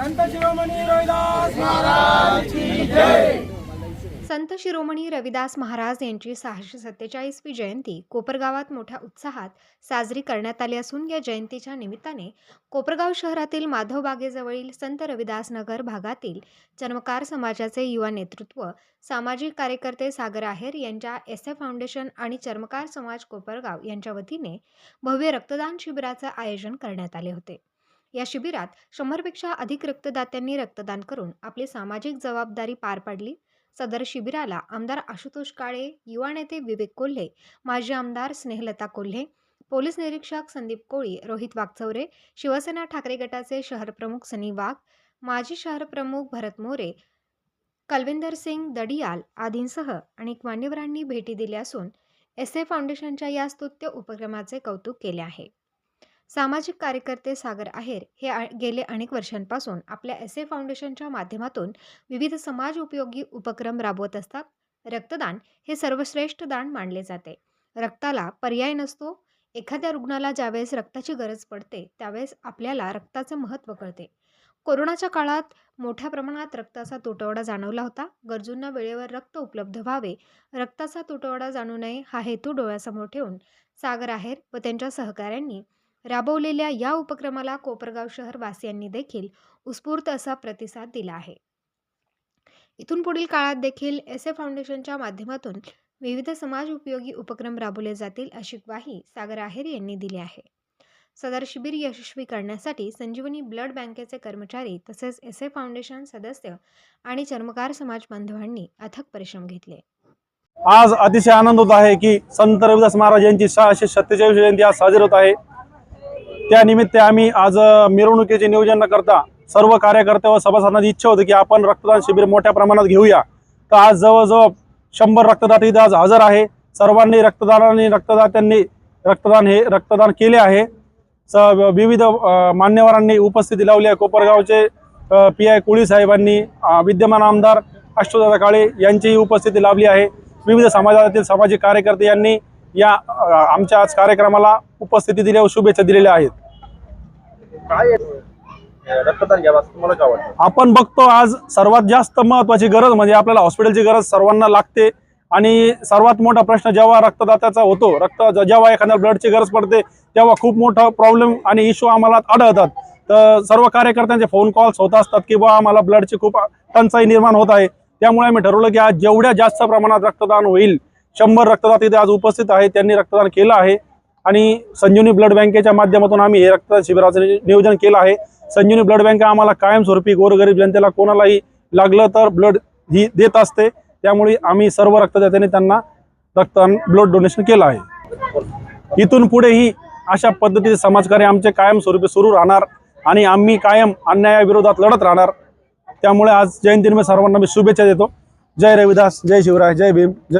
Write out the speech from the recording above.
संत शिरोमणी रविदास महाराज की जय. संत शिरोमणी रविदास महाराज यांची सहाशे सत्तेचाळीसवी जयंती कोपरगावात मोठ्या उत्साहात साजरी करण्यात आली असून या जयंतीच्या निमित्ताने कोपरगाव शहरातील माधव बागेजवळील संत रविदास नगर भागातील चर्मकार समाजाचे युवा नेतृत्व सामाजिक कार्यकर्ते सागर आहेर यांच्या एस एफ फाउंडेशन आणि चर्मकार समाज कोपरगाव यांच्या वतीने भव्य रक्तदान शिबिराचं आयोजन करण्यात आले होते. या शिबिरात शंभरपेक्षा अधिक रक्तदात्यांनी रक्तदान करून आपली सामाजिक जबाबदारी पार पाडली. सदर शिबिराला आमदार आशुतोष काळे युवा नेते विवेक कोल्हे माजी आमदार स्नेहलता कोल्हे पोलीस निरीक्षक संदीप कोळी रोहित वागचौरे शिवसेना ठाकरे गटाचे शहर प्रमुख सनी वाघ माजी शहर प्रमुख भरत मोरे कलविंदर सिंग दडियाल आदींसह अनेक मान्यवरांनी भेटी दिल्या असून एस ए फाउंडेशनच्या या स्तुत्य उपक्रमाचे कौतुक केले आहे. सामाजिक कार्यकर्ते सागर आहेर हे गेले अनेक वर्षांपासून आपल्या एस ए फाउंडेशनच्या माध्यमातून विविध समाज उपयोगी उपक्रम राबवत असतात. रक्तदान हे सर्वश्रेष्ठ दान मानले जाते. रक्ताला पर्याय नसतो. एखाद्या रुग्णाला ज्यावेळेस रक्ताची गरज पडते त्यावेळेस आपल्याला रक्ताचं महत्त्व कळते. कोरोनाच्या काळात मोठ्या प्रमाणात रक्ताचा तुटवडा जाणवला होता. गरजूंना वेळेवर रक्त उपलब्ध व्हावे. रक्ताचा तुटवडा जाणू नये हा हेतू डोळ्यासमोर ठेवून सागर आहेर व त्यांच्या सहकाऱ्यांनी राबवलेल्या या उपक्रमाला कोपरगाव शहरवासियांनी देखील उत्स्फूर्त असा प्रतिसाद दिला आहे. इथून पुढील काळात देखील एस ए फाउंडेशनच्या माध्यमातून विविध समाज उपयोगी उपक्रम राबवले जातील अशी ग्वाही सागर आहेर यांनी दिली आहे. सदर शिबिर यशस्वी करण्यासाठी संजीवनी ब्लड बँकेचे कर्मचारी तसेच एस ए फाउंडेशन सदस्य आणि चर्मकार समाज बांधवांनी अथक परिश्रम घेतले. आज अतिशय आनंद होत आहे की संत रविदास महाराज यांची सहाशे सत्तेचाळीस जयंती आज साजरी होत आहे. त्यानिमित्त आम्ही आज मिरवणुकीचे नियोजन न करता सर्व कार्यकर्ते व सभासदांची इच्छा होती की आपण रक्तदान शिबिर मोठ्या प्रमाणात घेऊया. तर आज जवळजवळ शंभर रक्तदाते इथे आज हजर आहे. सर्वांनी रक्तदानाने रक्तदात्यांनी रक्तदान हे रक्तदान केले आहे. स विविध मान्यवरांनी उपस्थिती लावली आहे. कोपरगावचे पी आय कोळी साहेबांनी विद्यमान आमदार अष्टदादा काळे यांचीही उपस्थिती लाभली आहे. विविध समाजातील सामाजिक कार्यकर्ते यांनी या आमच्या आज कार्यक्रमाला उपस्थिती दिल्या व शुभेच्छा दिलेल्या आहेत. काय रक्तदान घ्यावा असं तुम्हाला काय वाटतं आपण बघतो आज सर्वात जास्त महत्वाची गरज म्हणजे आपल्याला हॉस्पिटलची गरज सर्वांना लागते. आणि सर्वात मोठा प्रश्न जेव्हा रक्तदात्याचा होतो रक्त जेव्हा एखाद्या ब्लडची गरज पडते तेव्हा खूप मोठा प्रॉब्लेम आणि इश्यू आम्हाला आढळतात. तर सर्व कार्यकर्त्यांचे फोन कॉल्स होत असतात की बा आम्हाला ब्लडची खूप टंचाई निर्माण होत आहे. त्यामुळे आम्ही ठरवलं की आज जेवढ्या जास्त प्रमाणात रक्तदान होईल शंभर रक्तदाते इथे आज उपस्थित आहेत त्यांनी रक्तदान केलं आहे. आणि संजीवनी ब्लड बँकेच्या माध्यमातून आम्ही हे रक्तदान शिबिराचं नियोजन केलं आहे. संजीवनी ब्लड बँक आम्हाला कायमस्वरूपी गोरगरीब जनतेला कोणालाही लागलं तर ब्लड ही देत असते. त्यामुळे आम्ही सर्व रक्तदात्याने त्यांना रक्तदान ब्लड डोनेशन केलं आहे. इथून पुढेही अशा पद्धतीचे समाजकार्य आमचे कायमस्वरूपी सुरू राहणार आणि आम्ही कायम अन्यायाविरोधात लढत राहणार. त्यामुळे आज जयंतीनिमित्त सर्वांना मी शुभेच्छा देतो. जय रविदास जय शिवराय जय भीम जय